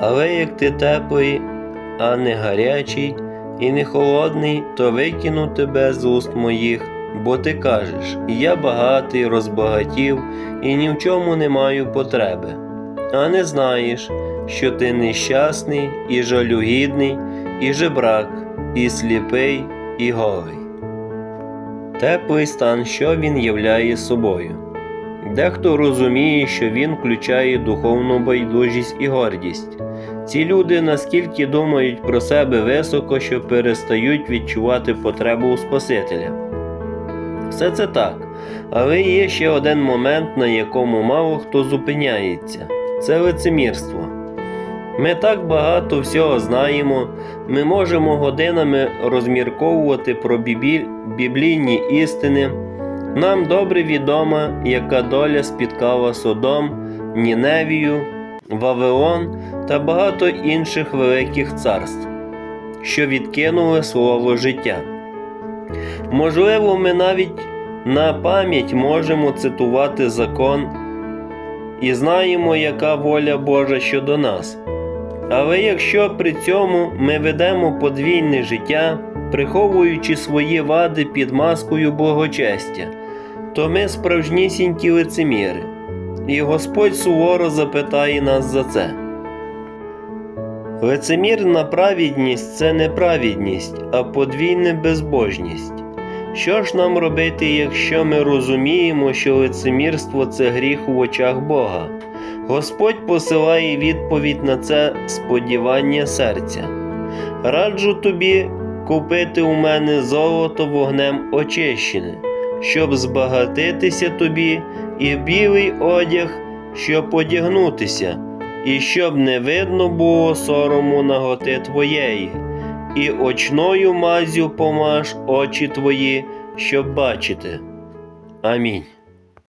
Але як ти теплий, а не гарячий і не холодний, то викину тебе з уст моїх, бо ти кажеш, я багатий, розбагатів і ні в чому не маю потреби. А не знаєш, що ти нещасний і жалюгідний, і жебрак, і сліпий, і голий. Теплий стан, що він являє собою. Дехто розуміє, що він включає духовну байдужість і гордість. Ці люди наскільки думають про себе високо, що перестають відчувати потребу у Спасителя. Все це так, але є ще один момент, на якому мало хто зупиняється це лицемірство. Ми так багато всього знаємо, ми можемо годинами розмірковувати про біблійні істини. Нам добре відомо, яка доля спіткала Содом, Ніневію, Вавилон та багато інших великих царств, що відкинули слово життя. Можливо, ми навіть на пам'ять можемо цитувати закон і знаємо, яка воля Божа щодо нас. Але якщо при цьому ми ведемо подвійне життя, приховуючи свої вади під маскою благочестя, то ми справжнісінькі лицеміри, і Господь суворо запитає нас за це. Лицемірна правідність це не правідність, а подвійна безбожність. Що ж нам робити, якщо ми розуміємо, що лицемірство це гріх у очах Бога? Господь посилає відповідь на це сподівання серця. Раджу тобі купити у мене золото вогнем очищене, щоб збагатитися тобі, і білий одяг, щоб одягнутися, і щоб не видно було сорому наготи твоєї, і очною мазю помаж очі твої, щоб бачити. Амінь.